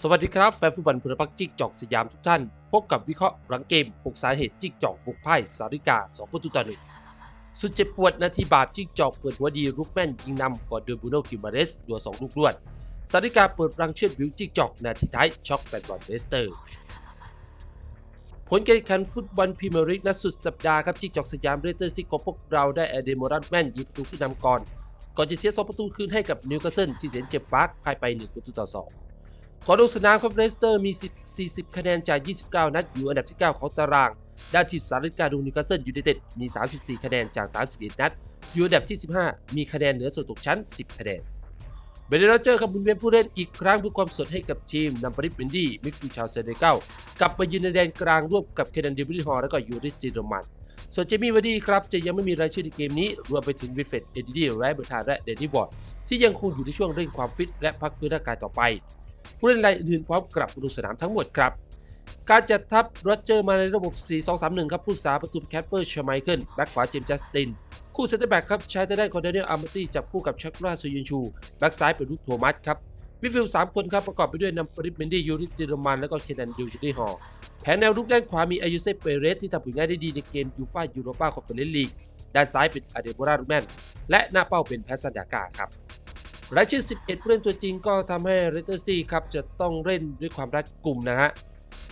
สวัสดีครับ แฟนฟุตบอลพลพักจิกจอกสยามทุกท่าน พบกับวิเคราะห์หลังเกม 6 สาเหตุจิกจอกบุกไพ่สาริกา 2 ประตูต่อหนึ่งสุดเจ็บปวดนาทีบาปจิกจอกเปิดหัวดีรุกแม่นยิงนำก่อนโดยบูโนกิมาเรสดัว2ลูกรวด สาริกาเปิดรังเชือดวิวจิกจอกนาทีท้ายช็อกแฟนบอลเลสเตอร์ ผลการแข่งขันฟุตบอลพรีเมียร์ลีกนัดสุดสัปดาห์ครับจิกจอกสยามเรเตอร์ซิของพวกเราได้อเดโมรัตแม่นยิงประตูขึ้นนำก่อนก่อนจะเสีย2ประตูคืนให้กับนิวคาสเซิลที่เสียนเจ็บปาร์คพ่ายไป1ประตูต่อ2 ก่อนลงสนามครับเลสเตอร์มี 40 คะแนนจาก 29 นัดอยู่อันดับที่ 9 ของตาราง ด้านทีมสาริกาดูนิวคาสเซิลยูไนเต็ดมี 34 คะแนนจาก 31 นัด อยู่อันดับที่ 15 มีคะแนนเหนือส่วนตกชั้น 10 คะแนน เบรเดอร์เจอร์กับบุญเวียนผู้เล่นอีกครั้งเพื่อความสดให้กับทีมนำปริบเบนดี้มิดฟิลชาวเซเนกัลกลับมายืนในแดนกลางร่วมกับเคนนันเดวิลฮอร์และก็ยูริสจิโรมันส่วนเจมี่วาร์ดี้ครับจะยังไม่มีรายชื่อในเกมนี้ รวมไปถึงวิฟเฟตเอดิดี้ไรเบอร์ทาและเดนนี่บอร์ดที่ยังคงอยู่ในช่วงเร่งความฟิตและพักฟื้นร่างกายต่อไป ผู้เล่นรายอื่นพร้อมกลับมาลงสนามทั้งหมดครับ การจัดทัพโรเจอร์มาในระบบ 4-2-3-1 ครับ ผู้สาประตูแคทเปอร์ชไมเคิลแบ็กขวาเจมส์จัสติน คู่เซนเตอร์แบ็กครับใช้ทางด้านของเดนิเอลอาร์มตี้จับคู่กับชักราซูยินชูแบ็กซ้ายเป็นลูกโทมัสครับมิดฟิลด์สามคนครับประกอบไปด้วยนัมปริเมนดี้ยูริสเจโรมันและก็เคนนันดิวจูดี้ฮอแผนแนวรุกด้านขวามีอายุเซเปเรสที่ทำผลงานได้ดีในเกมยูฟ่ายูโรปาคอนเฟอเรนซ์ลีกด้านซ้ายเป็นอเดโบรารูแมนและหน้าเป้าเป็นแพสซันดากาครับ รายชื่อ 11 ผู้เล่นตัวจริงก็ทำให้เรสเตอร์ซีครับจะต้องเล่นด้วยความรัดกุมนะฮะ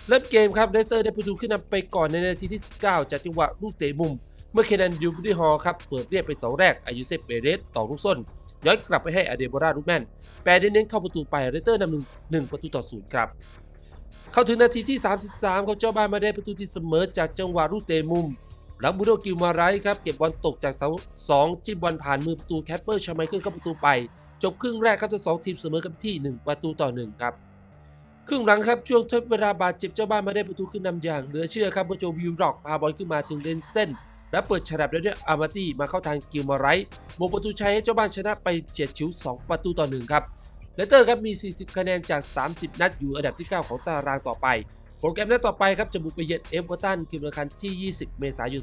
เริ่มเกมครับเลสเตอร์ได้ประตูขึ้นนำไปก่อนในนาทีที่ 19 จากจังหวะลูกเตะมุม เมื่อเคนนันยูบริฮอลครับเปิดเรียกไปเสาแรกอายุเซฟเปเรสต่อลูกส้น ย้อนกลับไปให้อเดโบราลูแมนแปรเน้นเข้าประตูไปเรสเตอร์นำหนึ่งหนึ่งประตูต่อศูนย์ครับเข้าถึงนาทีที่ 33เขาเจ้าบ้านมาได้ประตูที่เสมอจากจังหวะลูกเตะมุมหลังบูโดกิลมาไรครับเก็บบอลตกจากเสาสองจิ้มบอลผ่านมือประตูแคปเปอร์ชาไมเคิลเข้าประตูไป จบครึ่งแรกครับทั้งสองทีมเสมอกันที่ 1 ประตูต่อ 1 ครับ ครึ่งหลังครับช่วงทดเวลาบาดเจ็บเจ้าบ้านมาได้ประตูขึ้นนำอย่าง เหลือเชื่อครับเมื่อโจวิวร็อกพาบอลขึ้นมาถึงเลนเส้น และเปิดฉลับแล้วด้วยอาร์มาตี้มาเข้าทางกิลมาไรโมงประตูชัยให้เจ้าบ้านชนะไปเฉียดฉิว 2 ประตูต่อ 1 ครับเลสเตอร์ครับมี 40 คะแนนจาก 30 นัดอยู่อันดับที่ 9 ของตารางต่อไปโปรแกรมนัดต่อไปครับจะบุกไปเยือนเอฟเวอร์ตันคืนวันอังคารที่ 20 เมษายน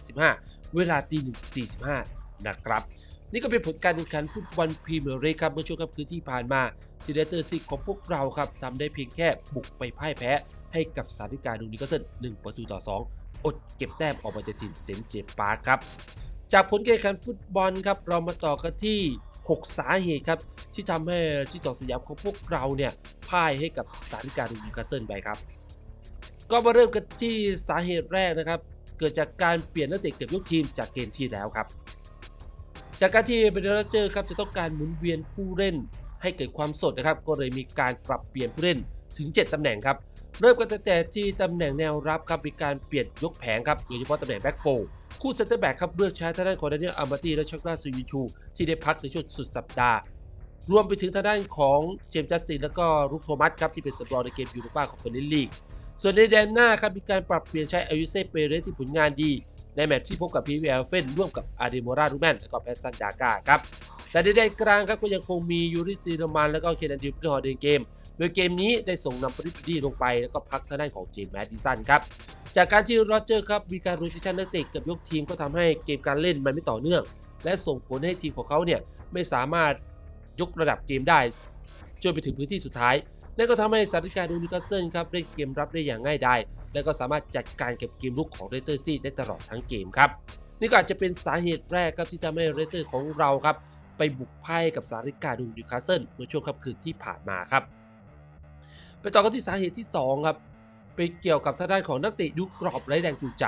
2565 เวลาตี1.45 นะครับ นี่ก็เป็นผลการแข่งขันฟุตบอลพรีเมียร์ลีกครับเมื่อช่วงค่ำคืนที่ผ่านมาที่เลสเตอร์ซิกของพวกเราครับทำได้เพียงแค่บุกไปพ่ายแพ้ให้กับสาริกาดูนิคาสเซิล1ประตูต่อ 2 อดเก็บแต้มออกมาจากทีมเซนเจปาร์ครับจากผลการแข่งขันฟุตบอลครับเรามาต่อกันที่ 6 สาเหตุครับที่ทำให้ชิจอกสยามของพวกเราเนี่ยพ่ายให้กับสาริกาดูนิคาเซิลไปครับ ก็มาเริ่มกันที่สาเหตุแรกนะครับเกิดจากการเปลี่ยนนักเตะเกือบยกทีมจากเกมที่แล้วครับ จากการที่เบรเดอร์เจอร์ครับจะต้องการหมุนเวียนผู้เล่น ให้เกิดความสดนะครับ ก็เลยมีการปรับเปลี่ยนผู้เล่นถึง 7 ตำแหน่งครับ เริ่มกันตั้งแต่ที่ตำแหน่งแนวรับครับมีการเปลี่ยนยกแผงครับโดยเฉพาะตำแหน่งแบ็กโฟคู่เซนเตอร์แบ็กครับเลือกใช้ทางด้านของดานิเอลอาร์มาตีและชักราซูยิชูที่ได้พักในช่วงสุดสัปดาห์ รวมไปถึงทางด้านของเจมส์จัสตินและก็รูปโทมัสครับที่เป็นสำรองในเกมยูโรปาคอนเฟอเรนซ์ลีกส่วนในแดนหน้าครับมีการปรับเปลี่ยนใช้อายุเซเปเรสที่ผลงานดี ในแมตช์ที่พบกับพีวีเอลเฟนร่วมกับอาเดโมรารูแมนและก็แพสซันดากาครับแต่ในแดนกลางครับก็ยังคงมียูริสตีโรมันและก็เคนนันดิวพลิฮอร์เดนเกม โดยเกมนี้ได้ส่งนำปริปดีลงไปแล้วก็พักทางด้านของเจมส์แมดดิสันครับจากการที่โรเจอร์ครับมีการโรเตชันนักเตะกับยกทีมก็ทำให้เกมการเล่นมันไม่ต่อเนื่อง และส่งผลให้ทีมของเขาเนี่ยไม่สามารถยกระดับเกมได้ จนไปถึงพื้นที่สุดท้ายและก็ทำให้สถานการณ์ดูนิคาสเซิลครับเล่นเกมรับได้อย่างง่ายดายและก็สามารถจัดการเกับเกมลุกของเรเตอร์ซีได้ตลอดทั้งเกมครับนี่ก็อาจจะเป็นสาเหตุแรกครับที่ทำให้เรเตอร์ของเราครับไปบุกพ่ายกับสาริกาดูนิคาสเซิลเมื่อช่วงค่ำคืนที่ผ่านมาครับ ไปต่อกันที่สาเหตุที่ 2 ครับไปเกี่ยวกับทางด้านของนักเตะยุคกรอบไร้แรงจูงใจ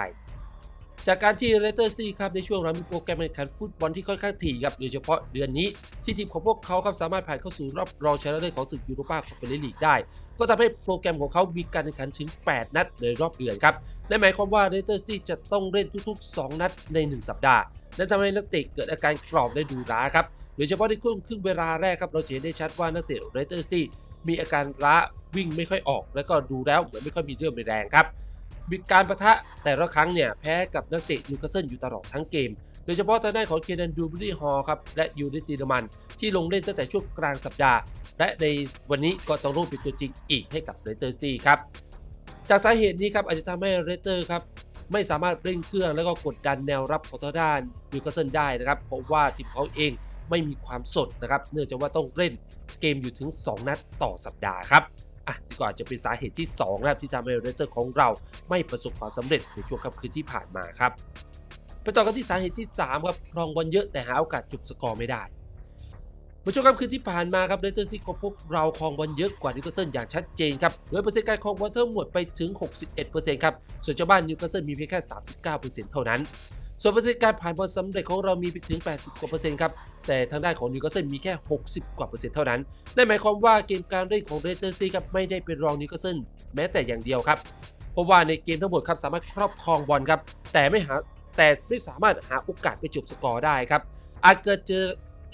จากการที่เรเตอร์ซีครับในช่วงเรามีโปรแกรมแข่งขันฟุตบอลที่ค่อนข้างถี่ครับโดยเฉพาะเดือนนี้ที่ทีมของพวกเขาครับสามารถผ่านเข้าสู่รอบรองชนะเลิศของศึกยูโรปาคอนเฟอเรนซ์ลีกได้ ก็ทำให้โปรแกรมของเขามีการแข่งขันถึง 8 นัดในรอบเดือนครับนั่นหมายความว่าเรเตอร์ซีจะต้องเล่นทุกๆ 2 นัดใน 1 สัปดาห์และทำให้นักเตะเกิดอาการกรอบได้ดูร้าครับโดยเฉพาะในครึ่งครึ่งเวลาแรกครับเราจะเห็นได้ชัดว่านักเตะเรเตอร์ซีมีอาการล้าวิ่งไม่ค่อยออก แล้วก็ดูแล้วเหมือนไม่ค่อยมีเรี่ยวมีแรงครับ มีการประทะแต่ละครั้งเนี่ยแพ้กับนักเตะนิวคาสเซิลอยู่ตลอดทั้งเกม โดยเฉพาะทางด้านของเคนันดูบรีฮอลครับและยูริตีนมัน ที่ลงเล่นตั้งแต่ช่วงกลางสัปดาห์ และในวันนี้ก็ต้องร่วมเป็นตัวจริงอีกให้กับเรเตอร์ซีครับจากสาเหตุนี้ครับอาจจะทำให้เรเตอร์ครับไม่สามารถเร่งเครื่องแล้วก็กดดันแนวรับของทางด้านนิวคาสเซิลได้นะครับเพราะว่าทีมเขาเองไม่มีความสดนะครับ เนื่องจากว่าต้องเล่นเกมอยู่ถึง 2 นัดต่อสัปดาห์ครับ อะนี่ก็อาจจะเป็นสาเหตุที่2นะครับที่ทำให้เรสเตอร์ของเราไม่ประสบความสำเร็จในช่วงค่ำคืนที่ผ่านมาครับไปต่อกันที่สาเหตุที่3ครับครองบอลเยอะแต่หาโอกาสจบสกอร์ไม่ได้เมื่อช่วงค่ำคืนที่ผ่านมาครับเรสเตอร์ซิตี้พวกเราครองบอลเยอะกว่านิวคาสเซิลอย่างชัดเจนครับโดยเปอร์เซ็นต์การครองบอลทั้งหมดไปถึง 61%ครับส่วนเจ้าบ้านนิวคาสเซิลมีเพียงแค่ 39%เท่านั้น ส่วนเปอร์เซ็นต์การผ่านบอลสำเร็จของเรามีไปถึง 80 กว่าเปอร์เซ็นต์ครับ แต่ทางด้านของนิวคาสเซิลมีแค่ 60 กว่าเปอร์เซ็นต์เท่านั้น นั่นหมายความว่าเกมการเล่นของเรสเตอร์ซีครับไม่ได้เป็นรองนิวคาสเซิลแม้แต่อย่างเดียวครับ เพราะว่าในเกมทั้งหมดครับสามารถครอบครองบอลครับแต่ไม่หาแต่ไม่สามารถหาโอกาสไปจบสกอร์ได้ครับอาจเกิดเจอ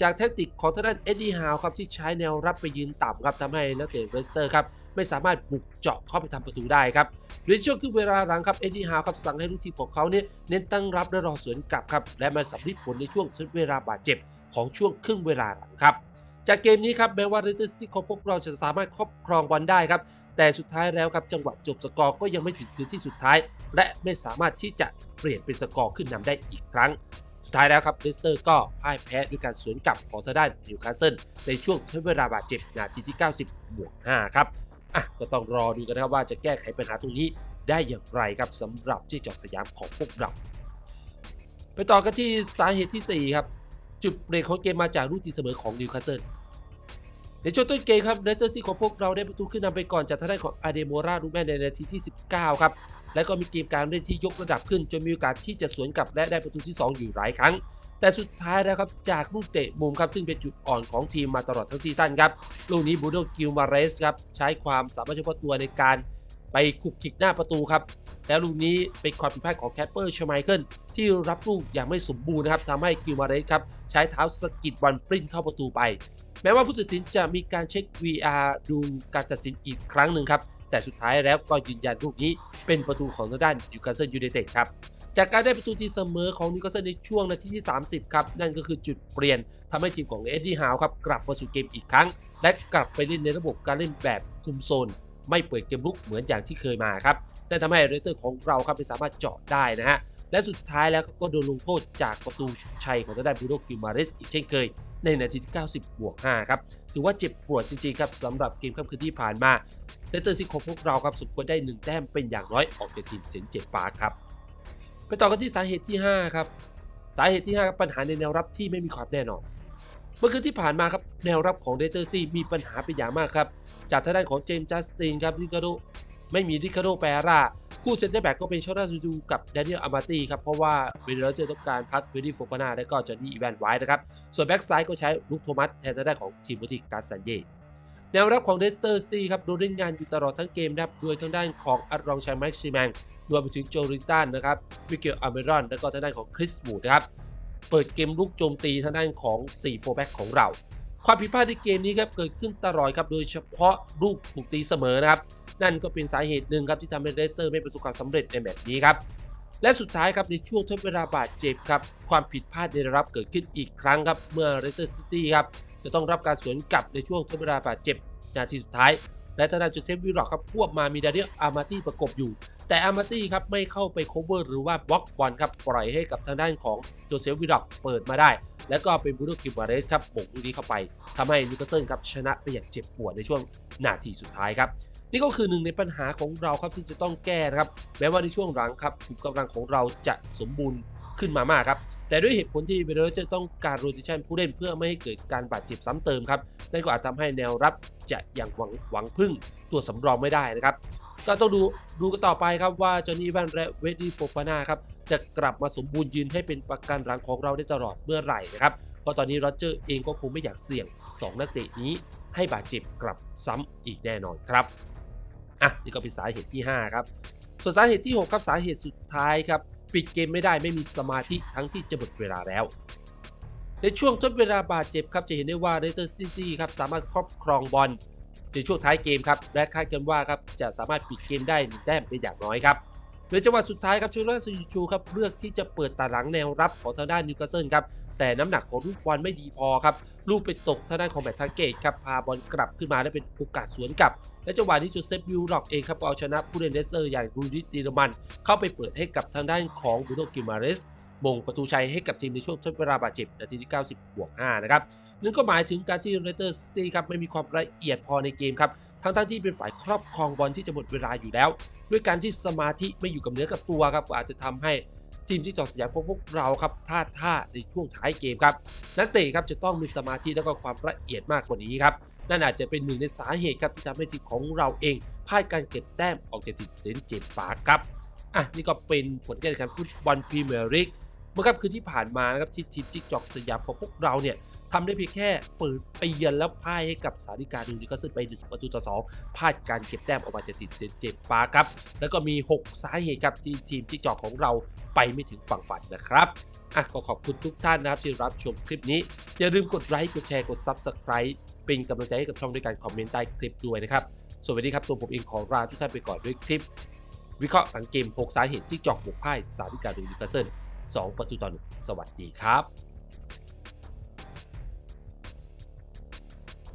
จากแทคติกของทางด้านเอ็ดดี้ฮาวครับที่ใช้แนวรับไปยืนต่ำครับทำให้นักเตะเรสเตอร์ครับไม่สามารถบุกเจาะเข้าไปทำประตูได้ครับในช่วงครึ่งเวลาหลังครับเอ็ดดี้ฮาวครับสั่งให้ลูกทีมของเขาเนี่ยเน้นตั้งรับและรอสวนกลับครับและมันสำลิดผลในช่วงทดเวลาบาดเจ็บของช่วงครึ่งเวลาหลังครับจากเกมนี้ครับแม้ว่าเรสเตอร์ซิตี้ของพวกเราจะสามารถครอบครองบอลได้ครับ แต่สุดท้ายแล้วครับจังหวะจบสกอร์ก็ยังไม่ถึงคืนที่สุดท้าย และไม่สามารถที่จะเปลี่ยนเป็นสกอร์ขึ้นนำได้อีกครั้ง สุดท้ายแล้วครับเลสเตอร์ก็พ่ายแพ้ด้วยการสวนกลับของทางด้านนิวคาสเซิลในช่วงทดเวลาบาดเจ็บนาทีที่ 90บวก5ครับอะก็ต้องรอดูกันนะครับว่าจะแก้ไขปัญหาตรงนี้ได้อย่างไรครับสำหรับที่จอดสยามของพวกเรา ไปต่อกันที่สาเหตุที่ 4 ครับ จุดเปลี่ยนของเกมมาจากลูกตีเสมอของนิวคาสเซิล ในช่วงต้นเกมครับเรสเตอร์ซีของพวกเราได้ประตูขึ้นนำไปก่อนจากทางด้านของอาเดโมราลูแมนในนาทีที่ 19 ครับ และก็มีเกมการเล่นที่ยกระดับขึ้น จนมีโอกาสที่จะสวนกลับและได้ประตูที่ 2 อยู่หลายครั้ง แต่สุดท้ายแล้วครับจากลูกเตะมุมครับซึ่งเป็นจุดอ่อนของทีมมาตลอดทั้งซีซั่นครับลูกนี้บูโดกิลมาเรสครับใช้ความสามารถเฉพาะตัวในการไปขุกคิกหน้าประตูครับแล้วลูกนี้เป็นความผิดพลาดของแคปเปอร์ชไมเคิลที่รับลูกอย่างไม่สมบูรณ์นะครับทำให้กิลมาเรสครับใช้เท้าสกิดบอลปริ้นเข้าประตูไป แม้ว่าผู้ตัดสินจะมีการเช็ค VR ดูการตัดสินอีกครั้งหนึ่งครับ แต่สุดท้ายแล้วก็ยืนยันลูกนี้เป็นประตูของทางด้านนิวคาสเซิลยูไนเต็ดครับจากการได้ประตูที่เสมอของนิวคาสเซิลในช่วงนาทีที่ 30 ครับ นั่นก็คือจุดเปลี่ยนทำให้ทีมของเอ็ดดี้ฮาวครับ กลับมาสู่เกมอีกครั้ง และกลับไปเล่นในระบบการเล่นแบบคุมโซน ไม่เปิดเกมลุกเหมือนอย่างที่เคยมาครับนั่นทำให้เรเตอร์ของเราครับไม่สามารถเจาะได้นะฮะและสุดท้ายแล้วก็โดนลงโทษจากประตูชัยของทางด้านบูโดกิมาเรสอีกเช่นเคย ในนาทีที่ 90 บวก 5 ครับ ถือว่าเจ็บปวดจริงๆครับสำหรับเกมค่ำคืนที่ผ่านมาเลสเตอร์ซิคของพวกเราครับสมควรได้ 1 แต้มเป็นอย่างน้อยออกจากทีมเซนเจ็บปาครับ ไปต่อกันที่สาเหตุที่ 5 ครับ สาเหตุที่5ครับปัญหาในแนวรับที่ไม่มีความแน่นอน เมื่อคืนที่ผ่านมาครับแนวรับของเลสเตอร์ซิมีปัญหาเป็นอย่างมากครับ จากทางด้านของเจมส์จัสตินครับริคาโดไม่มีริคาโดแปร่า คู่เซนเตอร์แบ็กก็เป็นชอราซูดูกับแดเนียลอามาตีครับ เพราะว่าเวลาเจอต้องการพักเวดี้โฟฟานาและก็จอห์นนี่อีแวนไวท์นะครับ ส่วนแบ็กซ้ายก็ใช้ลุคโทมัสแทนทางด้านของทีมโบติกาสันเย่แนวรับของเดสเตอร์สตีครับโดนเล่นงานอยู่ตลอดทั้งเกมนะครับโดยทางด้านของอัลรองชัยแม็กซิแมงรวมไปถึงโจริตันนะครับมิเกลอาเมรอนและก็ทางด้านของคริสบูดนะครับเปิดเกมลุกโจมตีทางด้านของ4โฟแบ็กของเรา ความผิดพลาดในเกมนี้ครับเกิดขึ้นตลอดครับโดยเฉพาะลูกถูกตีเสมอนะครับ นั่นก็เป็นสาเหตุหนึ่งครับที่ทำให้เรสเตอร์ไม่ประสบความสำเร็จในแมตช์นี้ครับและสุดท้ายครับในช่วงทดเวลาบาดเจ็บครับความผิดพลาดในระดับเกิดขึ้นอีกครั้งครับเมื่อเรสเตอร์ซิตี้ครับจะต้องรับการสวนกลับในช่วงทดเวลาบาดเจ็บนาทีสุดท้ายและทางด้านโจเซฟวิลล็อกครับควบมามีดาเรียอาร์มาตี้ประกบอยู่ แต่อาร์มาตี้ครับไม่เข้าไปโคเวอร์หรือว่าบล็อกบอลครับปล่อยให้กับทางด้านของโจเซฟวิลล็อกเปิดมาได้ แล้วก็เป็นบูโดกิมวาเรสครับบ่งลูกนี้เข้าไปทำให้นิวคาสเซิลครับชนะไปอย่างเจ็บปวดในช่วงนาทีสุดท้ายครับ นี่ก็คือหนึ่งในปัญหาของเราครับที่จะต้องแก้นะครับ แม้ว่าในช่วงหลังครับขุมกำลังของเราจะสมบูรณ์ขึ้นมามากครับ แต่ด้วยเหตุผลที่เบเรจะต้องการโรติชันผู้เล่นเพื่อไม่ให้เกิดการบาดเจ็บซ้ำเติมครับนั่นก็อาจทำให้แนวรับจะยังหวังหวังพึ่งตัวสำรองไม่ได้นะครับ ก็ต้องดูดูกันต่อไปครับว่าจอห์นนี่แวนและเวดดี้โฟฟาน่าครับจะกลับมาสมบูรณ์ยืนให้เป็นประกันหลังของเราได้ตลอดเมื่อไหร่นะครับ เพราะตอนนี้โรเจอร์เองก็คงไม่อยากเสี่ยง 2 นักเตะนี้ให้บาดเจ็บกลับซ้ำอีกแน่นอนครับ อะนี่ก็เป็นสาเหตุที่ 5 ครับ ส่วนสาเหตุที่ 6 ครับสาเหตุสุดท้ายครับ ปิดเกมไม่ได้ไม่มีสมาธิทั้งที่จะหมดเวลาแล้ว ในช่วงทดเวลาบาดเจ็บครับจะเห็นได้ว่าเรสเตอร์ซิตี้ครับสามารถครอบครองบอลในช่วงท้ายเกมครับและคาดกันว่าครับจะสามารถปิดเกมได้แต้มเป็นอย่างน้อยครับ โดยจังหวะสุดท้ายครับชูราซูชูครับเลือกที่จะเปิดตาหลังแนวรับของทางด้านนิวคาสเซิลครับแต่น้ำหนักของลูกบอลไม่ดีพอครับลูกไปตกทางด้านของแมตทาเกตครับพาบอลกลับขึ้นมาและเป็นโอกาสสวนกลับ และจังหวะนี้จูเซฟวิลล็อกเองครับก็เอาชนะผู้เล่นเลสเตอร์อย่างรูดิตีรมันเข้าไปเปิดให้กับทางด้านของบูโนกิมาเรสมงประตูชัยให้กับทีมในช่วงทดเวลาบาดเจ็บนาทีที่ 90 บวก 5 นะครับนั่นก็หมายถึงการที่เรเตอร์ซิตี้ครับไม่มีความละเอียดพอในเกมครับทั้งทั้งๆที่เป็นฝ่ายครอบครองบอลที่จะหมดเวลาอยู่แล้ว ด้วยการที่สมาธิไม่อยู่กับเนื้อกับตัวครับก็อาจจะทำให้ทีมที่จอดสยามของพวกเราครับพลาดท่าในช่วงท้ายเกมครับนักเตะครับจะต้องมีสมาธิและก็ความละเอียดมากกว่านี้ครับนั่นอาจจะเป็นหนึ่งในสาเหตุครับที่ทำให้ทีมของเราเองพลาดการเก็บแต้มออกจากจิตเซนเจ็บปากครับอะนี่ก็เป็นผลการแข่งขันฟุตบอลพรีเมียร์ลีก เมื่อค่ำคืนที่ผ่านมานะครับที่ทีมจิกจอกสยามของพวกเราเนี่ยทำได้เพียงแค่เปิดไปเยือนแล้วพ่ายให้กับสาริกาดูนิคาสเซิลไปหนึ่งประตูต่อสองพลาดการเก็บแต้มออกมาจากติดเซนเจ็บปาครับ แล้วก็มี 6 สาเหตุครับที่ทีมจิกจอกของเราไปไม่ถึงฝั่งฝันนะครับอะก็ขอบคุณทุกท่านนะครับที่รับชมคลิปนี้ อย่าลืมกดไลค์กดแชร์กด Subscribe เป็นกำลังใจให้กับช่องด้วยการคอมเมนต์ใต้คลิปด้วยนะครับสวัสดีครับตัวผมเองขอลาทุกท่านไปก่อนด้วยคลิป วิเคราะห์หลังเกม 6 สาเหตุที่จอกบุกพ่ายสาริกาดูนิคาสเซิล 2 ประตูต่อหนึ่งสวัสดีครับ